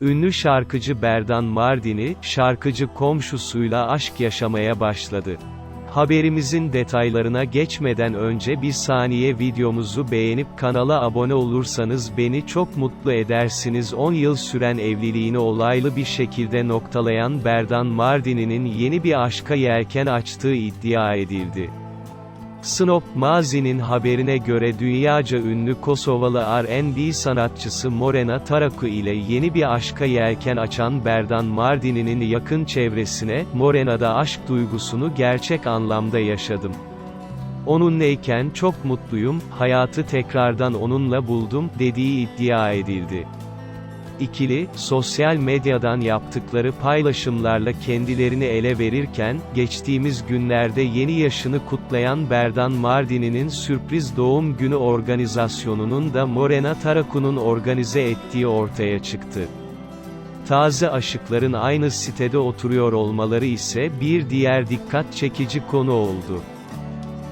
Ünlü şarkıcı Berdan Mardini, şarkıcı komşusuyla aşk yaşamaya başladı. Haberimizin detaylarına geçmeden önce bir saniye videomuzu beğenip kanala abone olursanız beni çok mutlu edersiniz. 10 yıl süren evliliğini olaylı bir şekilde noktalayan Berdan Mardini'nin yeni bir aşka yelken açtığı iddia edildi. Snop Mazi'nin haberine göre dünyaca ünlü Kosovalı R&B sanatçısı Morena Taraku ile yeni bir aşka yelken açan Berdan Mardini'nin yakın çevresine, Morena'da aşk duygusunu gerçek anlamda yaşadım. Onunlayken çok mutluyum, hayatı tekrardan onunla buldum, dediği iddia edildi. İkili, sosyal medyadan yaptıkları paylaşımlarla kendilerini ele verirken, geçtiğimiz günlerde yeni yaşını kutlayan Berdan Mardini'nin sürpriz doğum günü organizasyonunun da Morena Taraku'nun organize ettiği ortaya çıktı. Taze aşıkların aynı sitede oturuyor olmaları ise bir diğer dikkat çekici konu oldu.